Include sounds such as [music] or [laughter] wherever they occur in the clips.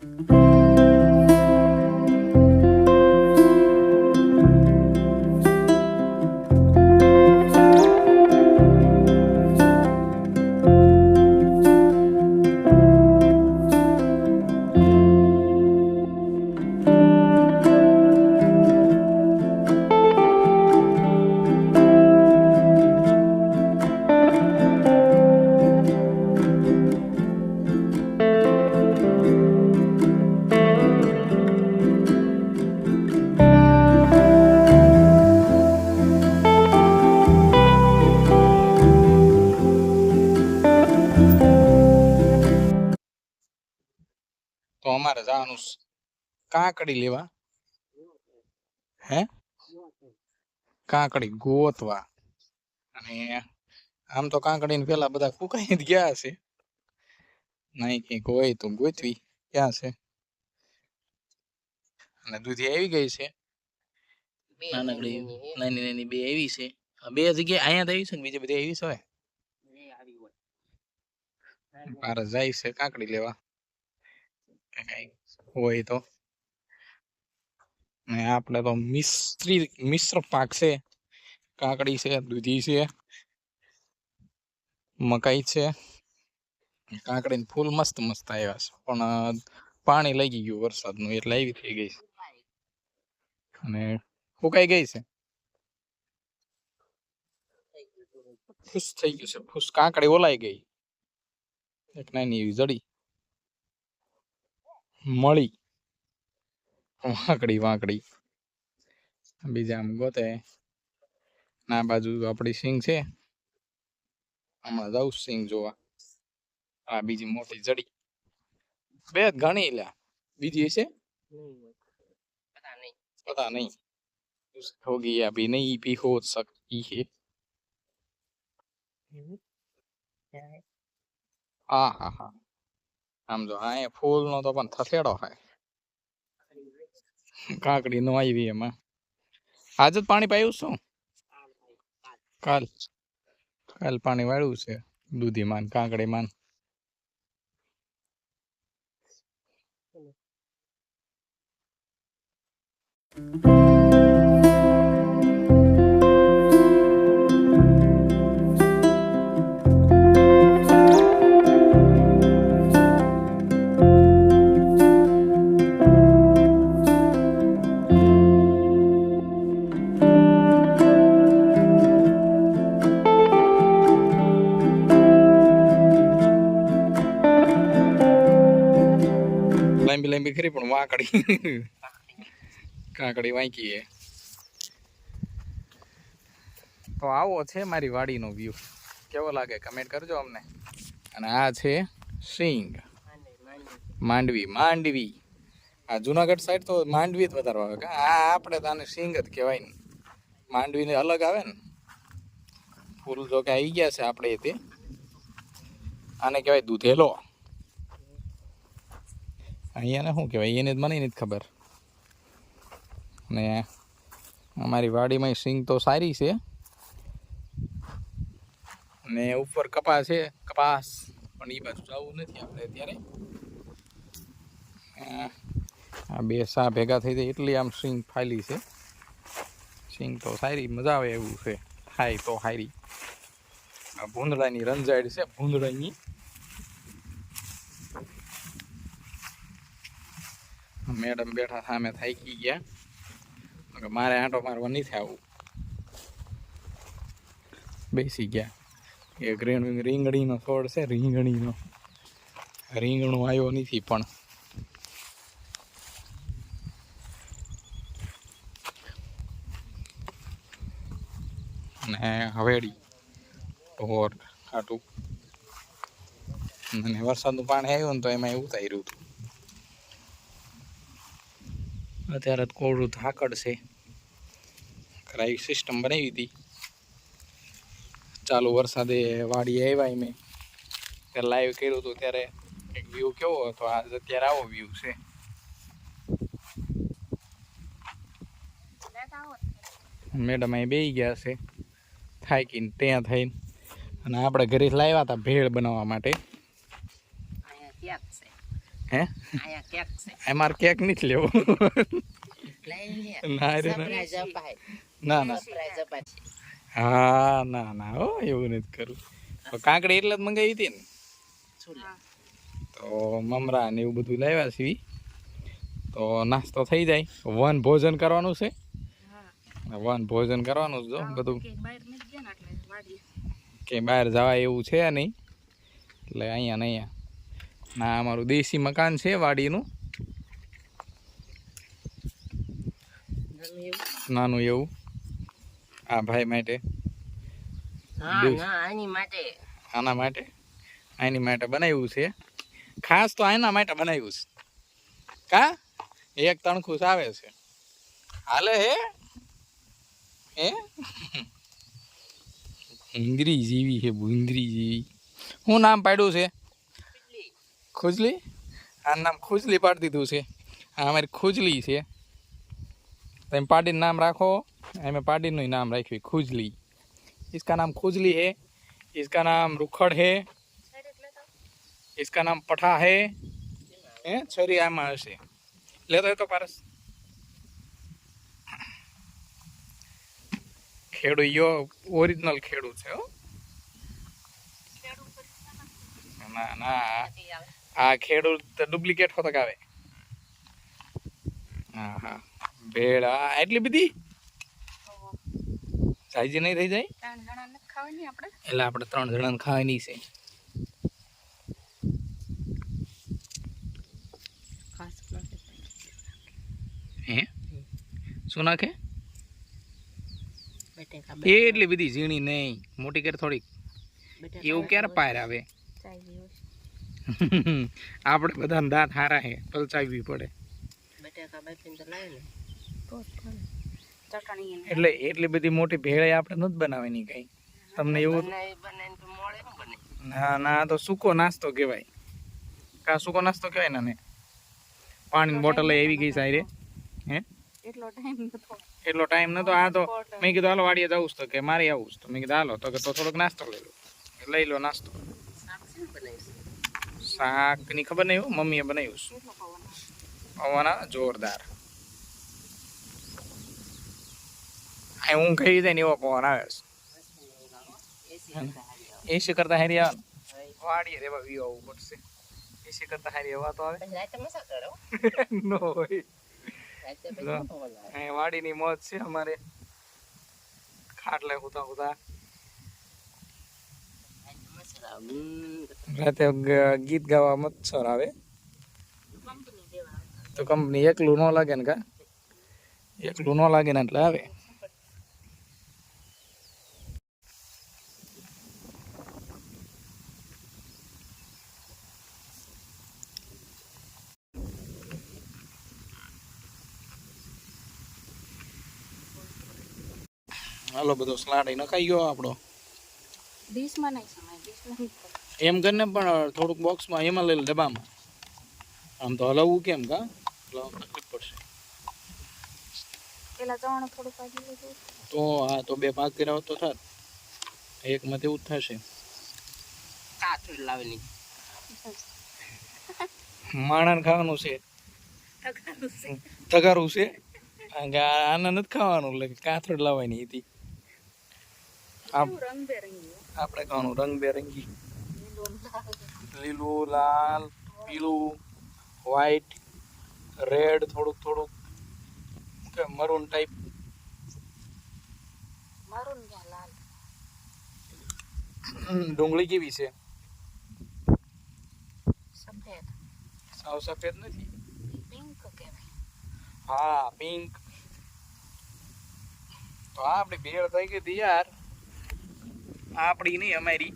તો કાકડી લેવા? હે? કાંકડી ગોતવા. અને આમ તો કાંકડી પેલા બધા કુકાઈ જ ગયા છે. નહીં કંઈક હોય તો ગોતવી. ક્યાં છે? અને દૂધી આવી ગઈ છે? નાનકડી નાની નાની બે આવી છે. બે જગ્યાએ અહીંયા આવી છે ને બીજી બધી આવી છે હવે? મારે જાય છે કાંકડી લેવા. કઈ હોય તો. ને આપણે તો મિશ્રી મિશ્ર પાક છે. કાકડી છે, દૂધી છે, મકાઈ છે. કાકડી ફૂલ મસ્ત મસ્ત આવ્યા છે. પણ પાણી લાગી ગયું વરસાદનું, એટલે આવી થઈ ગઈ છે. અને ફૂકાઈ ગઈ છે. ફૂસ થઈ ગયું છે. ફૂસ કાંકડી ઓલાઈ ગઈ. એક નાની એવી જડી. મળી. વાંકડી વાંકડી બીજા આમ ગોતે ના બાજુ આપણી સિંગ છે હમણાં જાઉં સિંગ જોવા આ બીજી મોટી જડી બે જ ઘણી લ્યા બીજી છે पता नहीं होगी अभी नहीं भी हो सकती है હા હા હા આમ જો હા એ ફૂલ નો તો પણ થથેડો હોય કાકડી નો આવી એમાં. આજે જ પાણી પાયું શું? કાલ. કાલ પાણી વાળ્યું છે દૂધી માન કાંકડી માન thank લાંબી ખરી પણ વાંકડી. કાંકડી વાંકી તો આવો છે મારી વાડીનો વ્યૂ કેવો લાગે? કમેન્ટ કરજો અમને. અને આ છે સિંગ માંડવી માંડવી. આ જુનાગઢ સાઈડ તો માંડવી જ વધારે આવે આ આપણે તો આને સિંગ જ કહેવાય ને. માંડવીને અલગ આવે ને. ફૂલ જો કે આવી ગયા છે આપણે તે. આને કહેવાય દૂધેલો. અહીંયાને શું કહેવાય? એને મને નથી ખબર. ને અમારી વાડીમાં સિંગ તો સારી છે. ને ઉપર કપાસ છે. કપાસ. પણ એ બાજુ જવું નથી આપણે અત્યારે. આ- બે સા ભેગા થઈ જાય એટલી આમ સિંગ ફાયલી છે. સિંગ તો સારી, મજા આવે એવું છે. હાય તો હારી. આ ભૂંદડાની રંજાઈડ છે, ભૂંદડાની. મેડમ બેઠા સામે થાકી ગયા. મારે આંટો મારવા નથી આવું. બેસી ગયા. એક ગ્રેન રીંગણીનો છોડ છે, રીંગણીનો. રીંગણું આવ્યો નથી પણ. ને હવેડી ઢોર, ખાટું. અને વરસાદનું પાણી આવ્યું ને તો એમાં એવું ઉતાર્યું હતું. અત્યારે કોળું ધાકડ છે. આવી સિસ્ટમ બનાવી હતી. ચાલુ વરસાદે વાડી આવ્યા મેં ત્યારે લાઈવ કર્યું હતું ત્યારે એક વ્યૂ કેવો હતો? આજ અત્યારે આવો વ્યૂ છે. મેડમ અહીં બેસી ગયા છે. થાકીને ત્યાં થઈને. અને આપણે ઘરે લાવ્યા હતા ભેળ બનાવવા માટે. હે? આયા કેક છે. અમારે કેક નથી લેવો. ના રે ના. ના ના. સરપ્રાઈઝ અપાય. હા ના ના હો એવું નથી કરવું. તો કાંકડી એટલે જ મંગાવી હતી ને? તો મમરા ને એવું બધું લાવ્યા છીએ. તો નાસ્તો થઈ જાય. વન ભોજન કરવાનું છે. વન ભોજન કરવાનું છે જો બધું. કે બહાર જવા એવું છે નહીં. એટલે અહીંયા ને અહીંયા. ના અમારું દેશી મકાન છે વાડીનું. નાનું એવું. આ ભાઈ માટે. હા આની માટે. આના માટે. આની માટે બનાવ્યું છે. ખાસ તો આના માટે બનાવ્યું છે. કા? એક તણખુશ આવે છે. હાલે હે? હે? ભૂંદરી જેવી છે ભૂંદરી જેવી. શું નામ પાડ્યું છે? खुजली? आर नाम खुजली पाड़ दीधु से आमर खुजली से तेम तो पाड़ी नाम राखो। एम पाड़ी नु नाम राखी खुजली। इसका नाम खुजली है इसका नाम रुखड़ है इसका नाम पठा है छोरी आम से ले तो पारस। खेड़ यो ओरिजिनल खेड़ू है। ना। ना આ ખેડૂત ડુપ્લિકેટ હોતો આવે હા હા ભેળ એટલી બધી? સાઈઝ નહીં થઈ જાય? એટલે આપણે ત્રણ જણાને ખાવાની છે. હે? શું નાખે? એટલી બધી ઝીણી નહીં. મોટી કેર થોડીક. એવું ક્યારે પાર આવે? [laughs] આપણે બધા દાંત હારા હે પલચાવી પડે. બટેકા બાફીને તો લાવે ને એટલે એટલી બધી મોટી ભેળે આપણે નથી બનાવવાની કઈ. તમને એવું બનાવી બનાવીને તો મોળે ન ના તો સૂકો નાસ્તો કહેવાય. કા સૂકો નાસ્તો કહેવાય ને પાણીની બોટલ આવી ગઈ સારી હે? એટલો ટાઈમ નતો એટલો ટાઈમ નતો આ તો મેં કીધું હાલો વાડીએ જવું છે. તો કે મારે આવું છે. તો મેં કીધું હાલો. તો કે તો થોડોક નાસ્તો લઈ લો. લઈ લો નાસ્તો. શાકની ખબર નહીં હો મમ્મીએ બનાવ્યું. પવન જોરદાર. આ હું કહી દે ને એવો પવન આવે છે? એસી કરતા હારી આવે. વાડીએ રેવા વી આવવું પડશે. એસી કરતા હારી હવા તો આવે નો [laughs] હોય. વાડીની મોજ છે અમારે. ખાટલે હુતા હુતા. રાતે ગીત ગાવા મચ્છર આવે. તો કંપની એકલું ન લાગે ને કા? એકલું ન લાગે ને એટલે આવે. હાલો, બધો સ્લાડ નખાઈ ગયો આપણો. ડીશમાં નહીં સમાય ડીશમાં એમ કરીને પણ થોડુંક બોક્સમાં એમાં લઈ લે ડબ્બામાં. આમ તો હલાવવું કેમ કા? તકલીફ પડશે. પેલા ચવાણું થોડું પાકી લીધું તો હા તો બે પાક કર્યા હોત તો થાત. એકમાં તેવું જ થશે. કાચું લાવેલી. માણાને ખાવાનું છે. તગારું છે. આને નથી ખાવાનું એટલે કાથડ લાવવાની હતી. રંગબેરંગી. આપણે ખાવાનું? રંગબેરંગી. લીલું લાલ. લીલું લાલ પીળું વ્હાઈટ રેડ થોડુંક થોડુંક. કે મરૂન ટાઈપ મરૂન લાલ? ડુંગળી કેવી છે? સફેદ. સાવ સફેદ નથી? પિંક કહેવાય હા પિંક. તો આ આપણી ભેળ થઈ ગઈ હતી યાર આપણી નહીં અમારી.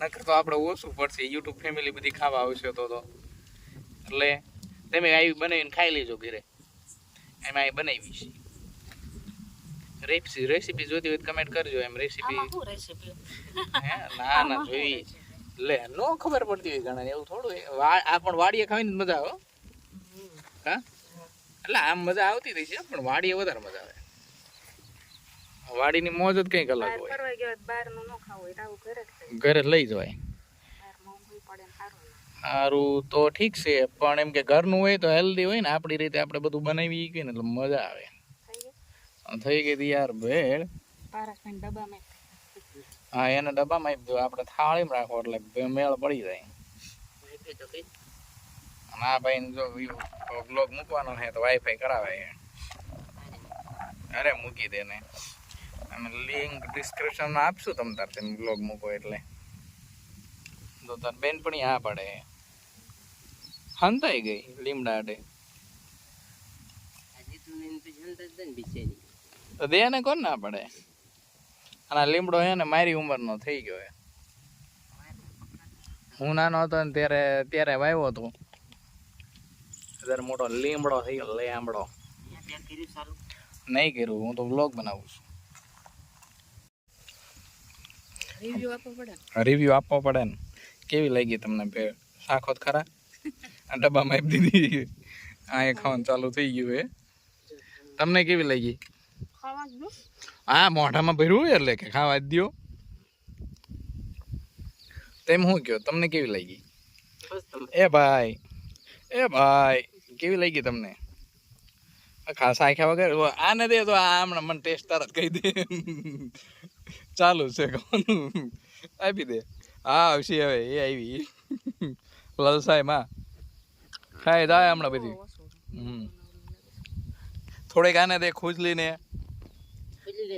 નકર તો આપણે ઓછું પડશે. યુટ્યુબ ફેમિલી બધી ખાવા આવશે તો તો. એટલે તમે આવી બનાવીને ખાઈ લેજો ઘરે. એમાં આવી બનાવી છે. રેસીપી રેસીપી જોતી હોય કમેન્ટ કરજો. એમ રેસીપી રેસીપી હે ના ના જોઈ. લે નો ખબર પડતી હોય ઘણા એવું થોડું આ પણ વાડીએ ખાવીને મજા આવે હા? એટલે આમ મજા આવતી રહી છે પણ વાડીએ વધારે મજા આવે. વાડીની મોજ જ કંઈક અલગ હોય. ફરવા ગયો બહારનું ન ખાવું હોય તો આવું ઘરે લઈ જવાય. સારું તો ઠીક છે પણ એમ કે ઘરનું હોય તો હેલ્ધી હોય ને આપણી રીતે આપણે બધું બનાવી શકીએ ને એટલે મજા આવે. થઈ ગયું ગઈ તી યાર ભેળ હા એને ડબ્બામાં આપી દો આપણે થાળીમાં રાખો એટલે મેળ પડી જાય. ના ભાઈ જો બ્લોગ મૂકવાનો છે તો વાઈફાઈ કરાવે. અરે. મૂકી દે ને અને લિંક ડિસ્ક્રિપ્શનમાં આપશું તમ તાર તેમ બ્લોગ મૂકો એટલે. તો તાર બેન પણ આ પડે. હંતાઈ ગઈ લીમડા અડે. તું દે ને કોણ ના પડે? અને લીમડો હે ને મારી ઉંમરનો થઈ ગયો હે. હું નાનો હતો ને ત્યારે ત્યારે વાવ્યો હતો. અત્યારે મોટો લીમડો થઈ ગયો લેમડો. કર્યું સારું? નહીં કર્યું હું તો વ્લોગ બનાવું છું. રિવ્યુ આપવો પડે રિવ્યુ આપવો પડે ને. કેવી લાગી તમને ભેળ? શાખો તો ખરા? આ ડબ્બામાં આપી દીધી. આ એ ખાવાનું ચાલુ થઈ ગયું હે. તમને કેવી લાગી? ખાવા જ દો હા મોઢામાં ભર્યું હોય એટલે કે ખાવા જ દ્યો. તેમ હું કયો? તમને કેવી લાગી? બસ તમે. એ ભાઈ એ ભાઈ કેવી લાગી તમને? આ ખાસ આખ્યા વગર? ઓ, આને દે તો આ હમણાં મને ટેસ્ટ તરત કહી દે. ચાલુ છે કોનું? આપી દે. હા આવશે હવે એ આવી. લલસાઈ માં ખાય થાય હમણાં બધી. હમ. થોડીક આને દે ખુજલી ને પેલી ને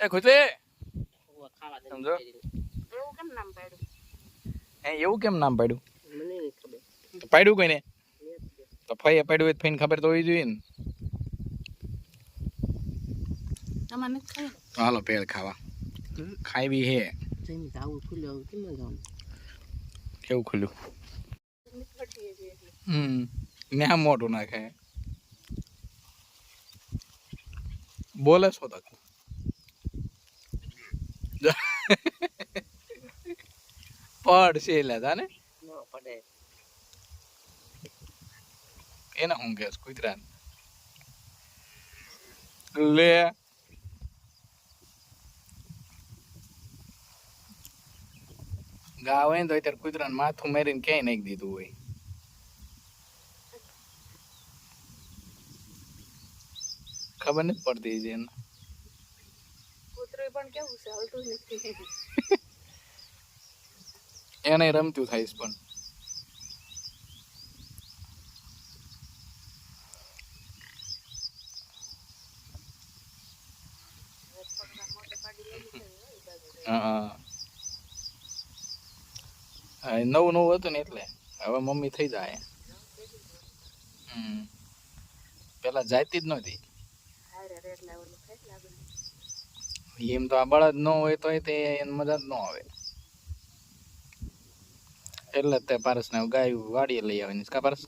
એ ખુજલી. ઓવા ખાવા દે સમજો. એવું કેમ નામ પાડ્યું? એ એવું કેમ નામ પાડ્યું? મને તો પાડ્યું કોઈને. તો ફઈએ પાડ્યું હોય તો ફઈને ખબર તો હોવી જોઈએ ને. હાલો પેડ ખાવા. ખાવી હે જઈને તો આવું ખુલ્લું આવું કેમ જવાનું કેવું ખુલ્યું હમ ને આ મોટું નાખે. બોલે છો તક પડશે એટલે તાને પડે. એના હું કેસ કુતરા લે. ગા હોય ને તો અત્યારે કુતરાને માથું મારીને ક્યાંય નાખી દીધું હોય ખબર નથી પડતી એને પણ કેવું છે હલતું નથી એને રમતું થાય પણ હા હા નવું નવું હતું ને એટલે. હવે મમ્મી થઈ જાય. પેલા જાતી જ નહોતી. એમ તો આ બળદ ન હોય તો તે એને મજા જ ન આવે. એટલે તે પારસને ગાય વાડીએ લઈ આવે કા પારસ?